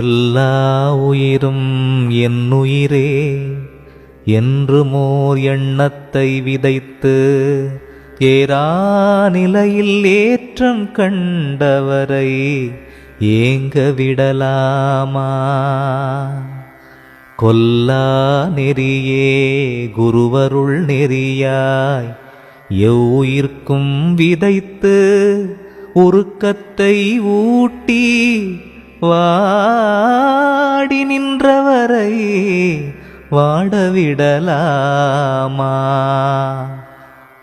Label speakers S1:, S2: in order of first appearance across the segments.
S1: எல்லா உயிரும் என்னுயிரே என்று மோர் எண்ணத்தை விதைத்து ஏறா நிலையில் ஏற்றம் கண்டவரை ஏங்க விடலாமா கொல்லா நெறியே குருவருள் நெறியாய். எவ்வுயிர்க்கும் விதைத்து உருக்கத்தை ஊட்டி வாடி நின்றவரை வாடவிடலாமா?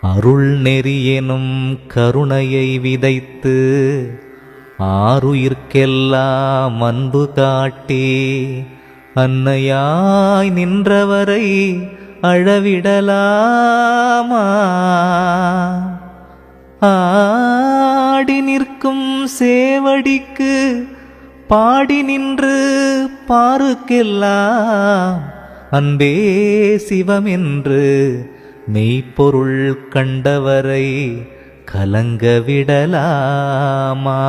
S1: அருள் நெறியெனும் கருணையை விதைத்து ஆறுயிர்க்கெல்லாம் அன்பு காட்டி அன்னையாய் நின்றவரை அழவிடலாமா? ஆடி நிற்கும் சேவடிக்கு பாடி நின்று பாருக்கெல்லாம். அன்பே சிவமென்று மெய்ப்பொருள் கண்டவரை கலங்க விடலாமா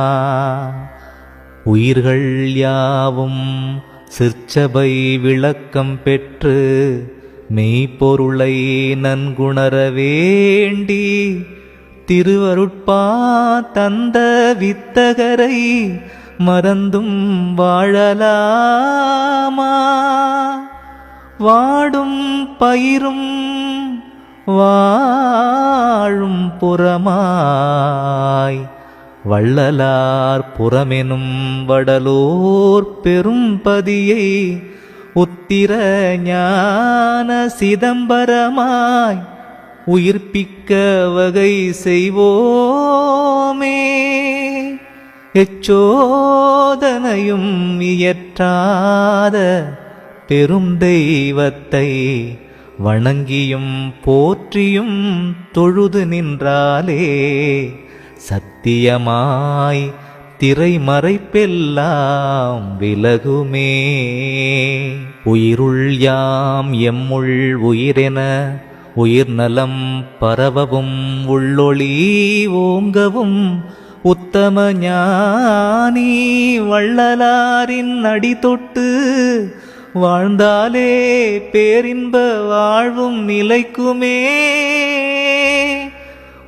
S1: உயிர்கள் யாவும் சிற்சபை விளக்கம் பெற்று மெய்ப்பொருளை நன்குணர வேண்டி திருவருட்பா தந்த வித்தகரை மறந்தும் வாழலாமா? வாடும் பயிரும் வாழும் புறமாய் வள்ளலார் புறமெனும் வடலோர் பெரும்பதியை உத்திர ஞான சிதம்பரமாய் உயிர்ப்பிக்க வகை செய்வோமே. எச்சோதனையும் இயற்றாத பெரும் தெய்வத்தை வணங்கியும் போற்றியும் தொழுது நின்றாலே சத்தியமாய் திரைமறைப்பெல்லாம் விலகுமே. உயிருள் யாம் எம்முள் உயிரென உயிர் நலம் பரவவும் உள்ளொளி ஓங்கவும் உத்தம ஞானி வள்ளலாரின் அடி தொட்டு வாழ்ந்தாலே பேரின்ப வாழ்வும் நிலைக்குமே.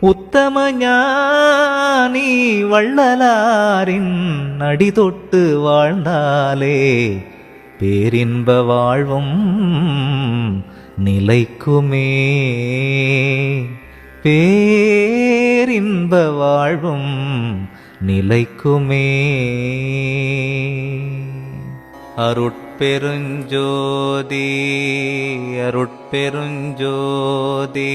S1: உத்தம ஞானி வள்ளலாரின் அடி தொட்டு வாழ்ந்தாலே பேரின்ப வாழ்வும் நிலைக்குமே. பேரின்ப வாழ்வும் நிலைக்குமே. அருட்பெருஞ்சோதி அருட்பெருஞ்சோதி